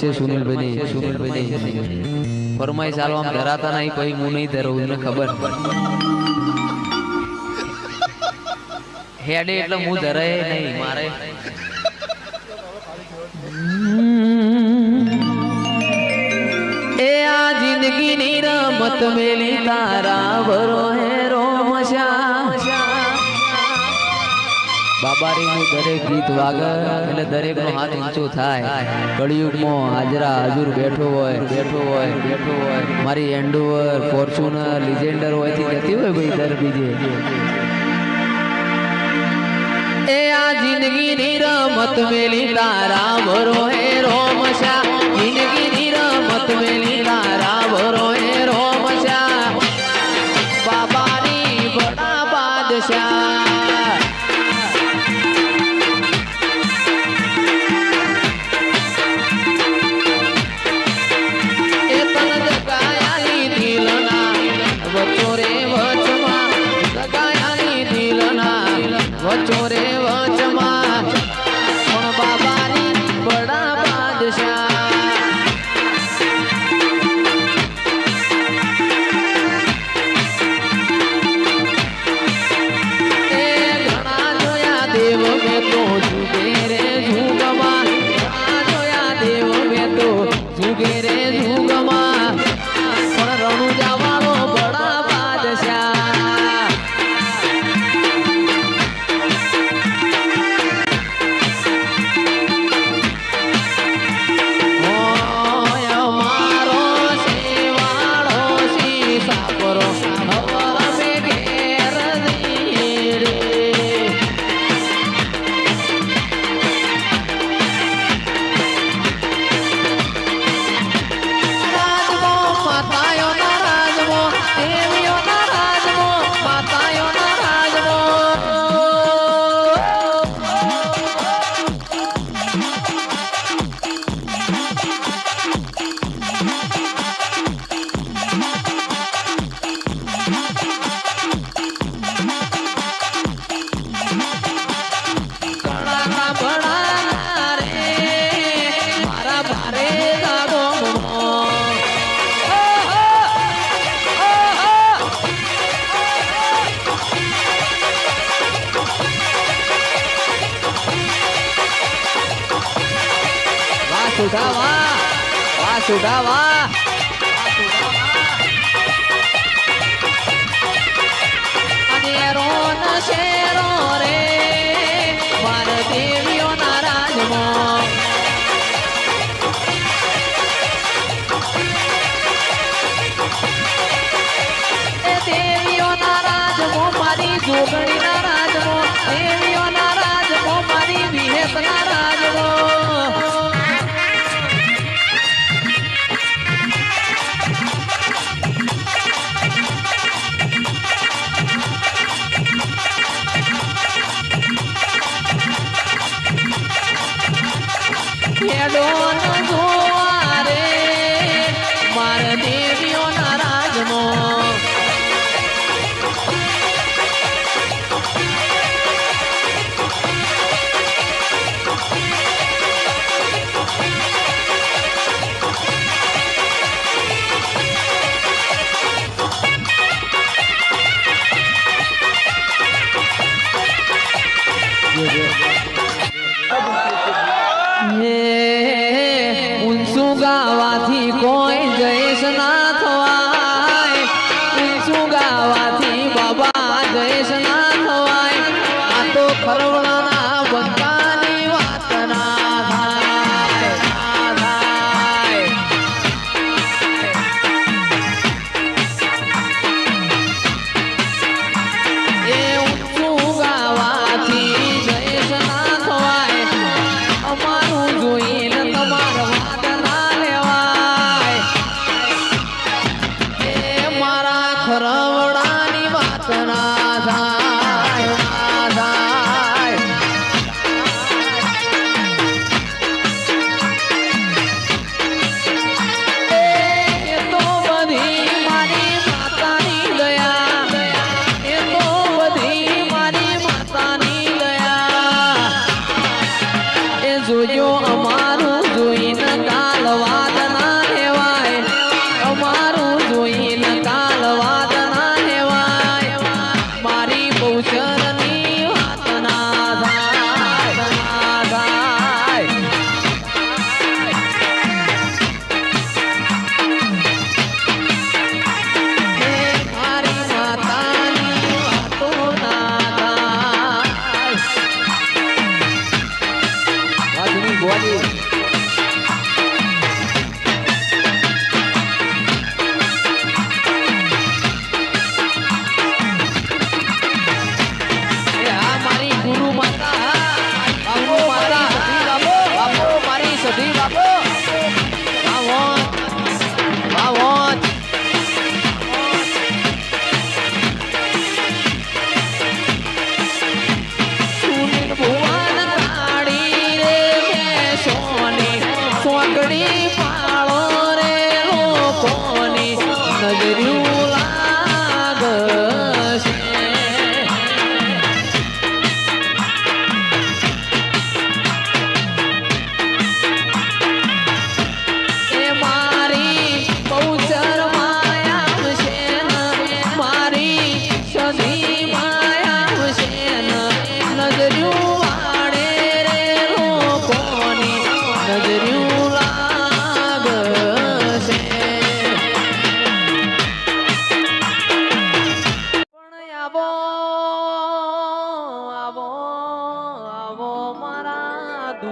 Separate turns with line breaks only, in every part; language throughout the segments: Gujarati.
છે સુનિલભાઈ સુનિલભાઈ ફરમાઈ ચાલો ધરાતા નહીં પછી હું નહીં ધરવું મને ખબર. હેડે એટલે હું ધરાય નહીં મારે. એ આ જિંદગીની રમત મેલી તારા બરો હે બાબારીનું એ આ જિંદગીની રમત મેલી તારા ભરો હે રોમશા જિંદગીની રમત મેલી તારા ભરો હે સુધા વાહ વાહ સુધા વાહ શેરો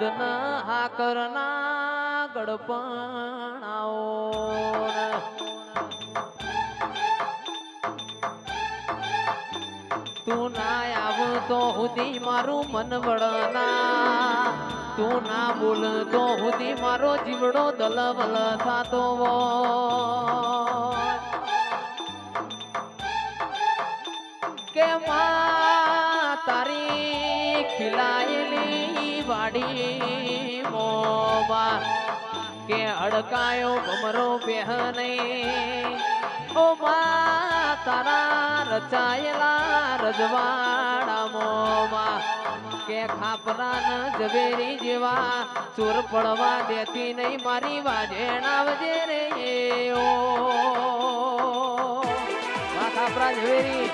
દૂધના હાકરના ગડપણાઓ તું ના આવ તો હુદી મારું મન વળના. તું ના બોલ તો હુદી મારો જીવડો દલબલ થતો કે માં તારી ખીલાયેલી વાડી મોમાં કે અડકાયો ભમરો બેહને. ઓ મા, તારા રચાયેલા રજવાડા મોમાં કે ખાપરા ન ઝવેરી જેવા ચોર પડવા દેતી નહીં મારી વાજેણા વજે રે ઓ. ખાપરા ઝવેરી.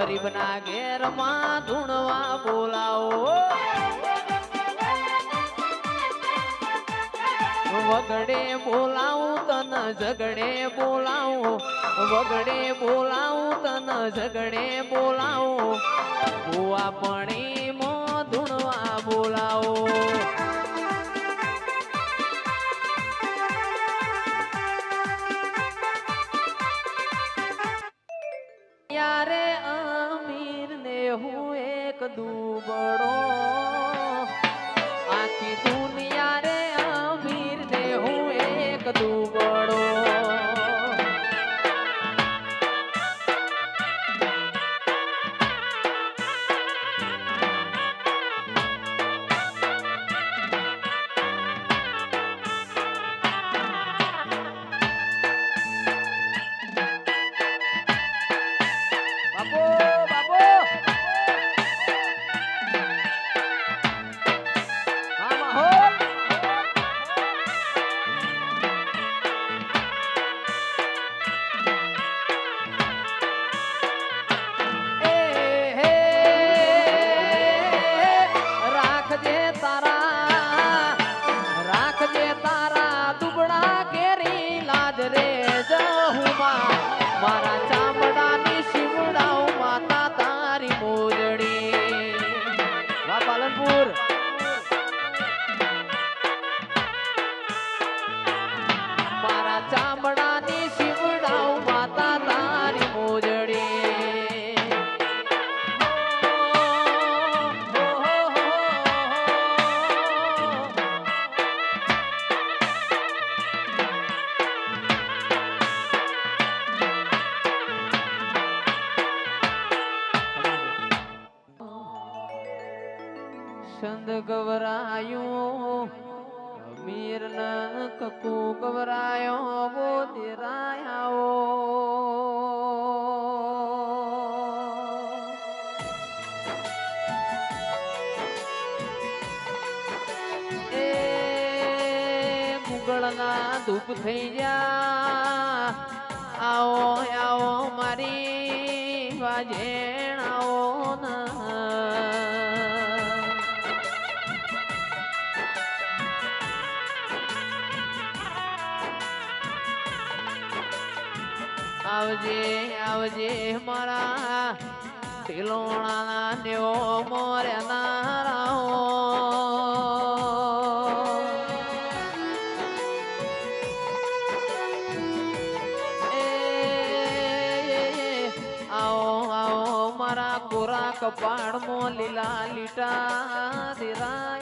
ગરીબના ઘેરમાં ધૂણવા બોલાવો. વગડે બોલાવું તન ઝગડે બોલાવું. વગડે બોલાવું તન ઝગડે બોલાવું. ભૂવા પણ ધૂણવા બોલાવો. દુબળો મારા મુગળના ધૂપ થઈ જા આવો આવો મારી વાજેણ, આવો ના. આવજે આવજે મારા તિલોણા નેવો મોરે નારાઓ કોરા કપાળમાં લીલા લીટા દેરાય